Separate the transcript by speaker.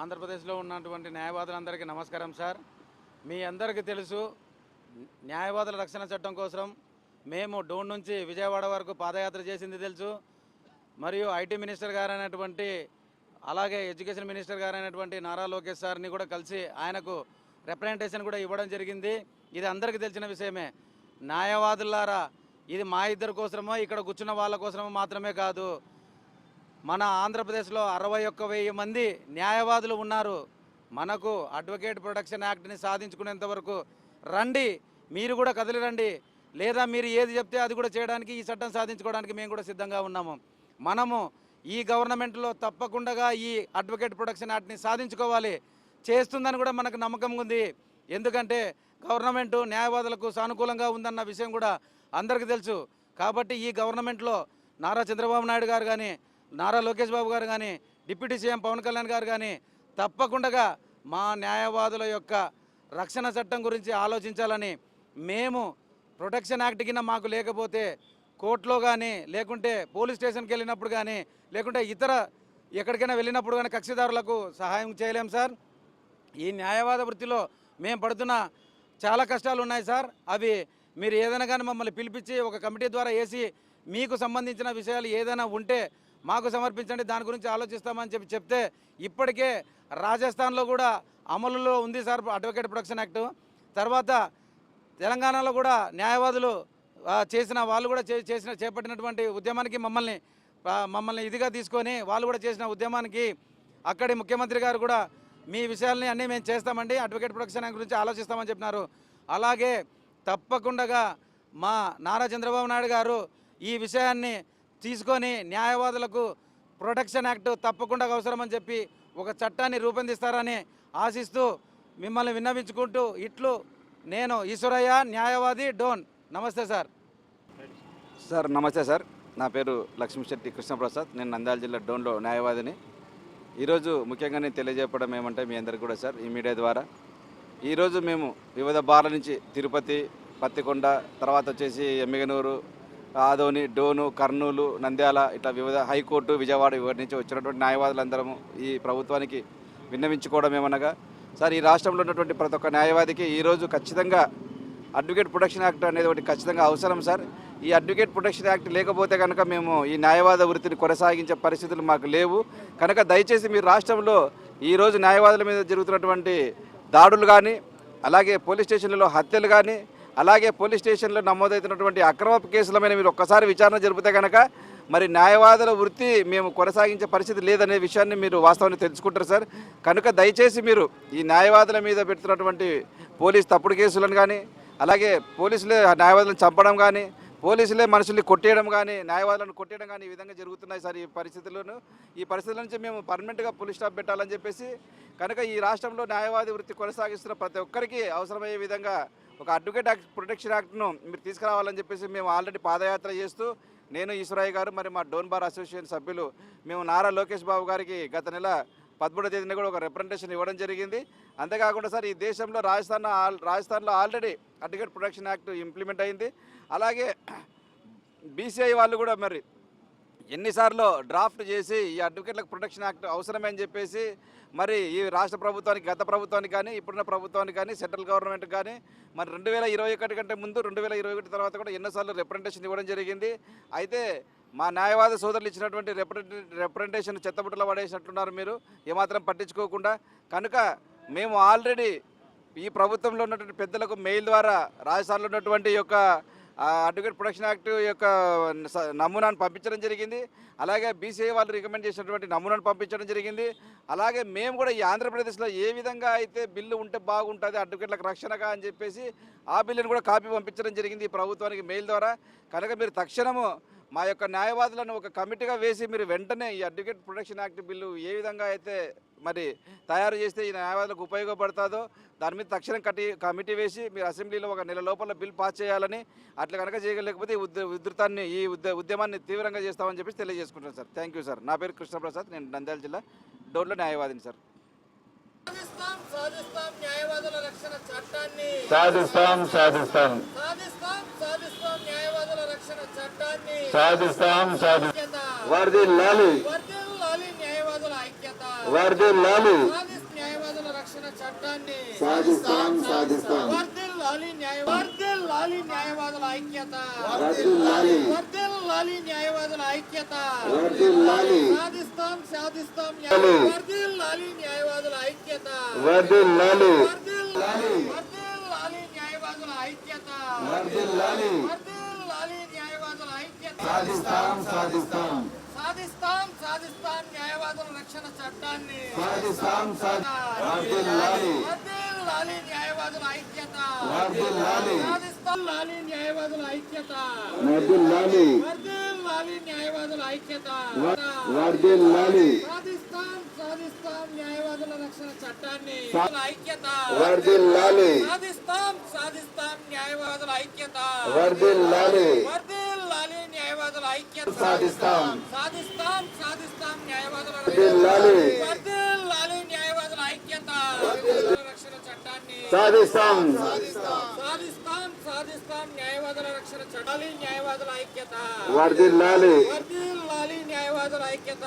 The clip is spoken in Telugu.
Speaker 1: ఆంధ్రప్రదేశ్లో ఉన్నటువంటి న్యాయవాదులందరికీ నమస్కారం సార్. మీ అందరికీ తెలుసు న్యాయవాదుల రక్షణ చట్టం కోసం మేము డోన్ నుంచి విజయవాడ వరకు పాదయాత్ర చేసింది తెలుసు. మరియు ఐటీ మినిస్టర్ గారు అయినటువంటి అలాగే ఎడ్యుకేషన్ మినిస్టర్ గారు అయినటువంటి నారా లోకేష్ సార్ని కూడా కలిసి ఆయనకు రిప్రజెంటేషన్ కూడా ఇవ్వడం జరిగింది. ఇది అందరికీ తెలిసిన విషయమే. న్యాయవాదులారా ఇది మా ఇద్దరి కోసమో ఇక్కడ కూర్చున్న వాళ్ళ కోసమో మాత్రమే కాదు. మన ఆంధ్రప్రదేశ్లో అరవై ఒక్క వెయ్యి మంది న్యాయవాదులు ఉన్నారు. మనకు అడ్వకేట్ ప్రొటెక్షన్ యాక్ట్ని సాధించుకునేంత వరకు రండి మీరు కూడా కదిలిరండి లేదా మీరు ఏది చెప్తే అది కూడా చేయడానికి ఈ చట్టం సాధించుకోవడానికి మేము కూడా సిద్ధంగా ఉన్నాము. మనము ఈ గవర్నమెంట్లో తప్పకుండా ఈ అడ్వకేట్ ప్రొటెక్షన్ యాక్ట్ని సాధించుకోవాలి. చేస్తుందని కూడా మనకు నమ్మకం ఉంది. ఎందుకంటే గవర్నమెంట్ న్యాయవాదులకు సానుకూలంగా ఉందన్న విషయం కూడా అందరికీ తెలుసు. కాబట్టి ఈ గవర్నమెంట్లో నారా చంద్రబాబు నాయుడు గారు కానీ నారా లోకేష్ బాబు గారు కానీ డిప్యూటీ సీఎం పవన్ కళ్యాణ్ గారు కానీ తప్పకుండా మా న్యాయవాదుల యొక్క రక్షణ చట్టం గురించి ఆలోచించాలని మేము ప్రొటెక్షన్ యాక్ట్ కింద మాకు లేకపోతే కోర్టులో కానీ లేకుంటే పోలీస్ స్టేషన్కి వెళ్ళినప్పుడు కానీ లేకుంటే ఇతర ఎక్కడికైనా వెళ్ళినప్పుడు కానీ కక్షిదారులకు సహాయం చేయలేం సార్. ఈ న్యాయవాద వృత్తిలో మేము పడుతున్న చాలా కష్టాలు ఉన్నాయి సార్. అవి మీరు ఏదైనా కానీ మమ్మల్ని పిలిపించి ఒక కమిటీ ద్వారా వేసి మీకు సంబంధించిన విషయాలు ఏదైనా ఉంటే మాకు సమర్పించండి దాని గురించి ఆలోచిస్తామని చెప్పి చెప్తే ఇప్పటికే రాజస్థాన్లో కూడా అమలులో ఉంది సార్ అడ్వకేట్ ప్రొటెక్షన్ యాక్ట్ తర్వాత తెలంగాణలో కూడా న్యాయవాదులు చేసిన వాళ్ళు కూడా చే- చేసిన చేపట్టినటువంటి ఉద్యమానికి మమ్మల్ని మమ్మల్ని ఇదిగా తీసుకొని వాళ్ళు కూడా చేసిన ఉద్యమానికి అక్కడి ముఖ్యమంత్రి గారు కూడా మీ విషయాలని అన్నీ మేము చేస్తామండి అడ్వకేట్ ప్రొటెక్షన్ యాక్ట్ గురించి ఆలోచిస్తామని చెప్పినారు. అలాగే తప్పకుండా మా నారా చంద్రబాబు నాయుడు గారు ఈ విషయాన్ని తీసుకొని న్యాయవాదులకు ప్రొటెక్షన్ యాక్ట్ తప్పకుండా అవసరమని చెప్పి ఒక చట్టాన్ని రూపొందిస్తారని ఆశిస్తూ మిమ్మల్ని విన్నవించుకుంటూ ఇట్లు నేను ఈశ్వరయ్య న్యాయవాది డోన్. నమస్తే సార్.
Speaker 2: సార్ నమస్తే సార్. నా పేరు లక్ష్మీశెట్టి కృష్ణప్రసాద్. నేను నంద్యాల జిల్లా డోన్లో న్యాయవాదిని. ఈరోజు ముఖ్యంగా నేను తెలియజేయడం ఏమంటే మీ అందరికీ కూడా సార్ ఈ మీడియా ద్వారా. ఈరోజు మేము వివిధ బార్ల నుంచి తిరుపతి పత్తికొండ తర్వాత వచ్చేసి ఎమ్మిగనూరు ఆదోని డోను కర్నూలు నంద్యాల ఇట్లా వివిధ హైకోర్టు విజయవాడ ఇవాటి నుంచి వచ్చినటువంటి న్యాయవాదులందరము ఈ ప్రభుత్వానికి విన్నవించుకోవడం ఏమనగా సార్ ఈ రాష్ట్రంలో ఉన్నటువంటి ప్రతి ఒక్క న్యాయవాదికి ఈరోజు ఖచ్చితంగా అడ్వకేట్ ప్రొటెక్షన్ యాక్ట్ అనేది ఒకటి ఖచ్చితంగా అవసరం సార్. ఈ అడ్వకేట్ ప్రొటెక్షన్ యాక్ట్ లేకపోతే కనుక మేము ఈ న్యాయవాద వృత్తిని కొనసాగించే పరిస్థితులు మాకు లేవు. కనుక దయచేసి మీరు రాష్ట్రంలో ఈరోజు న్యాయవాదుల మీద జరుగుతున్నటువంటి దాడులు కానీ అలాగే పోలీస్ స్టేషన్లలో హత్యలు కానీ అలాగే పోలీస్ స్టేషన్లో నమోదవుతున్నటువంటి అక్రమ కేసుల మీద మీరు ఒక్కసారి విచారణ జరిపితే కనుక మరి న్యాయవాదుల వృత్తి మేము కొనసాగించే పరిస్థితి లేదనే విషయాన్ని మీరు వాస్తవాన్ని తెలుసుకుంటారు సార్. కనుక దయచేసి మీరు ఈ న్యాయవాదుల మీద పెడుతున్నటువంటి పోలీస్ తప్పుడు కేసులను కానీ అలాగే పోలీసులే న్యాయవాదులను చంపడం కానీ పోలీసులే మనుషుల్ని కొట్టేయడం కానీ న్యాయవాదులను కొట్టేయడం కానీ ఈ విధంగా జరుగుతున్నాయి సార్ ఈ పరిస్థితుల్లోనూ. ఈ పరిస్థితుల నుంచి మేము పర్మనెంట్గా పోలీస్ స్టాప్ పెట్టాలని చెప్పేసి కనుక ఈ రాష్ట్రంలో న్యాయవాది వృత్తి కొనసాగిస్తున్న ప్రతి ఒక్కరికి అవసరమయ్యే విధంగా ఒక అడ్వకేట్ యాక్ట్ ప్రొటెక్షన్ యాక్ట్ను మీరు తీసుకురావాలని చెప్పేసి మేము ఆల్రెడీ పాదయాత్ర చేస్తూ నేను ఈశ్వరాయ్ గారు మరి మా డోన్ బార్ అసోసియేషన్ సభ్యులు మేము నారా లోకేష్ బాబు గారికి గత నెల పదమూడో తేదీన కూడా ఒక రిప్రజెంటేషన్ ఇవ్వడం జరిగింది. అంతేకాకుండా సార్ ఈ దేశంలో రాజస్థాన్ ఆల్- రాజస్థాన్లో already advocate protection act implement అయింది. అలాగే బీసీఐ వాళ్ళు కూడా మరి ఎన్నిసార్లు డ్రాఫ్ట్ చేసి ఈ అడ్వకేట్లకు ప్రొటెక్షన్ యాక్ట్ అవసరమే అని చెప్పేసి మరి ఈ రాష్ట్ర ప్రభుత్వానికి గత ప్రభుత్వానికి కానీ ఇప్పుడున్న ప్రభుత్వానికి కానీ సెంట్రల్ గవర్నమెంట్ కానీ మరి రెండు వేల ఇరవై ఒకటి కంటే ముందు రెండు వేల ఇరవై ఒకటి తర్వాత కూడా ఎన్నోసార్లు రిప్రజెంటేషన్ ఇవ్వడం జరిగింది. అయితే మా న్యాయవాద సోదరులు ఇచ్చినటువంటి రిప్రజెంటేషన్ చెత్తబుట్టలో పడేసినట్టున్నారు మీరు. ఏమాత్రం పట్టించుకోకుండా. కనుక మేము ఆల్రెడీ ఈ ప్రభుత్వంలో ఉన్నటువంటి పెద్దలకు మెయిల్ ద్వారా రాజస్థాన్లో ఉన్నటువంటి యొక్క అడ్వకేట్ ప్రొటెక్షన్ యాక్ట్ యొక్క నమూనాను పంపించడం జరిగింది. అలాగే బీసీఐ వాళ్ళు రికమెండ్ చేసినటువంటి నమూనాను పంపించడం జరిగింది. అలాగే మేము కూడా ఈ ఆంధ్రప్రదేశ్లో ఏ విధంగా అయితే బిల్లు ఉంటే బాగుంటుంది అడ్వకేట్లకు రక్షణగా అని చెప్పేసి ఆ బిల్లును కూడా కాపీ పంపించడం జరిగింది ఈ ప్రభుత్వానికి మెయిల్ ద్వారా. కనుక మీరు తక్షణము మా యొక్క న్యాయవాదులను ఒక కమిటీగా వేసి మీరు వెంటనే ఈ అడ్వకేట్ ప్రొటెక్షన్ యాక్ట్ బిల్లు ఏ విధంగా అయితే మరి తయారు చేస్తే ఈ న్యాయవాదులకు ఉపయోగపడుతుందో దాని మీద తక్షణం కట్టి కమిటీ వేసి మీరు అసెంబ్లీలో ఒక నెల లోపల బిల్ పాస్ చేయాలని అట్లా కనుక చేయలేకపోతే ఈ ఉద్య ఉధృతాన్ని ఈ ఉద్య ఉద్యమాన్ని తీవ్రంగా చేస్తామని చెప్పేసి తెలియజేసుకుంటాను సార్. థ్యాంక్ యూ సార్ నా పేరు కృష్ణప్రసాద్ నేను నంద్యాల జిల్లా డోర్లో న్యాయవాదిని సార్.
Speaker 3: సాధిస్తాం సాధిస్తాం న్యాయవాదుల రక్షణ చట్టాన్ని.
Speaker 4: సాధిస్తాం సాధిస్తాం.
Speaker 3: సాధిస్తాం సాధిస్తాం న్యాయవాదుల రక్షణ చట్టాన్ని.
Speaker 4: సాధిస్తాం సాధి
Speaker 3: ఐక్యత
Speaker 4: వర్ది లాలి
Speaker 3: వర్ధిల్లాలి న్యాయవాదుల ఐక్యత
Speaker 4: వర్ది లాలి
Speaker 3: సాధిస్తాం.
Speaker 5: సాధిస్తాం.
Speaker 3: వర్ధిల్లాలి న్యాయ వర్ధిల్లాలి న్యాయవాదుల ఐక్యత.
Speaker 5: వర్ధిల్లాలి
Speaker 3: వర్ధిల్లాలి న్యాయవాదుల ఐక్యత.
Speaker 5: వర్ధిల్లాలి
Speaker 3: సాధిస్తాం సాధిస్తాం న్యాయ వర్ధిల్లాలి న్యాయవాదుల ఐక్యత.
Speaker 5: వర్ధిల్లాలి
Speaker 3: వర్ధిల్లాలి వర్ధిల్లాలి న్యాయవాదుల ఐక్యత.
Speaker 5: వర్ధిల్లాలి
Speaker 3: వర్ధిల్లాలి న్యాయవాదుల ఐక్యత.
Speaker 5: సాధిస్తాం సాధిస్తాం.
Speaker 3: సాధిస్తాం సాధిస్తాం న్యాయవాదుల రక్షణ చట్టాన్ని
Speaker 5: సాధిస్తాం సాధిస్తాం వర్ధిల్లాలి
Speaker 3: వర్ధిల్లాలి న్యాయవాదుల ఐక్యత
Speaker 5: వర్ధిల్లాలి
Speaker 3: సాధిస్తాం లాలి న్యాయవాదుల ఐక్యత
Speaker 5: వర్ధిల్లాలి
Speaker 3: వర్ధిల్లాలి న్యాయవాదుల ఐక్యత
Speaker 5: వర్ధిల్లాలి
Speaker 3: సాధిస్తాం సాధిస్తాం న్యాయవాదుల రక్షణ చట్టాన్ని ఐక్యత
Speaker 5: వర్ధిల్లాలి
Speaker 3: సాధిస్తాం సాధిస్తాం న్యాయవాదుల ఐక్యత
Speaker 5: వర్ధిల్లాలి
Speaker 3: వర్ధిల్లాలి న్యాయవాదుల ఐక్యత
Speaker 5: సాధిస్తాం.
Speaker 3: సాధిస్తాం సాధిస్తాం న్యాయవాదుల న్యాయవాదుల ఐక్యత. రక్షణ చట్టాన్ని.
Speaker 5: సాధిస్తాం.
Speaker 3: సాధిస్తాం. సాధిస్తాం న్యాయవాదుల రక్షణ చట్టాలి న్యాయవాదుల ఐక్యత.
Speaker 5: వర్ధిల్లాలి
Speaker 3: వర్ధిల్లాలి న్యాయవాదుల ఐక్యత.